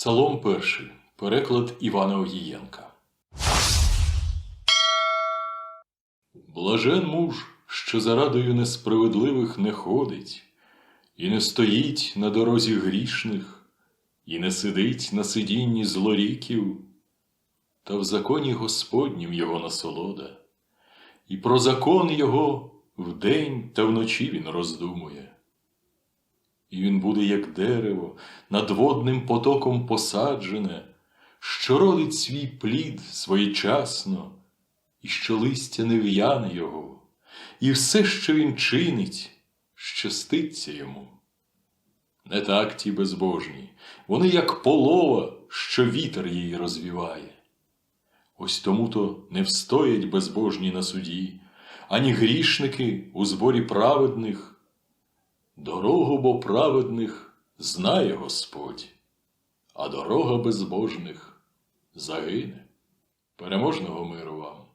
Псалом перший. Переклад Івана Огієнка. Блажен муж, що зарадою несправедливих не ходить, і не стоїть на дорозі грішних, і не сидить на сидінні злоріків, та в законі Господнім його насолода, і про закон його вдень та вночі він роздумує. І він буде, як дерево, над водним потоком посаджене, що родить свій плід своєчасно, і що листя не в'яне його, і все, що він чинить, щаститься йому. Не так ті безбожні, вони як полова, що вітер її розвіває. Ось тому то не встоять безбожні на суді, ані грішники у зборі праведних. Дорогу бо праведних знає Господь, а дорога безбожних загине. Переможного миру вам!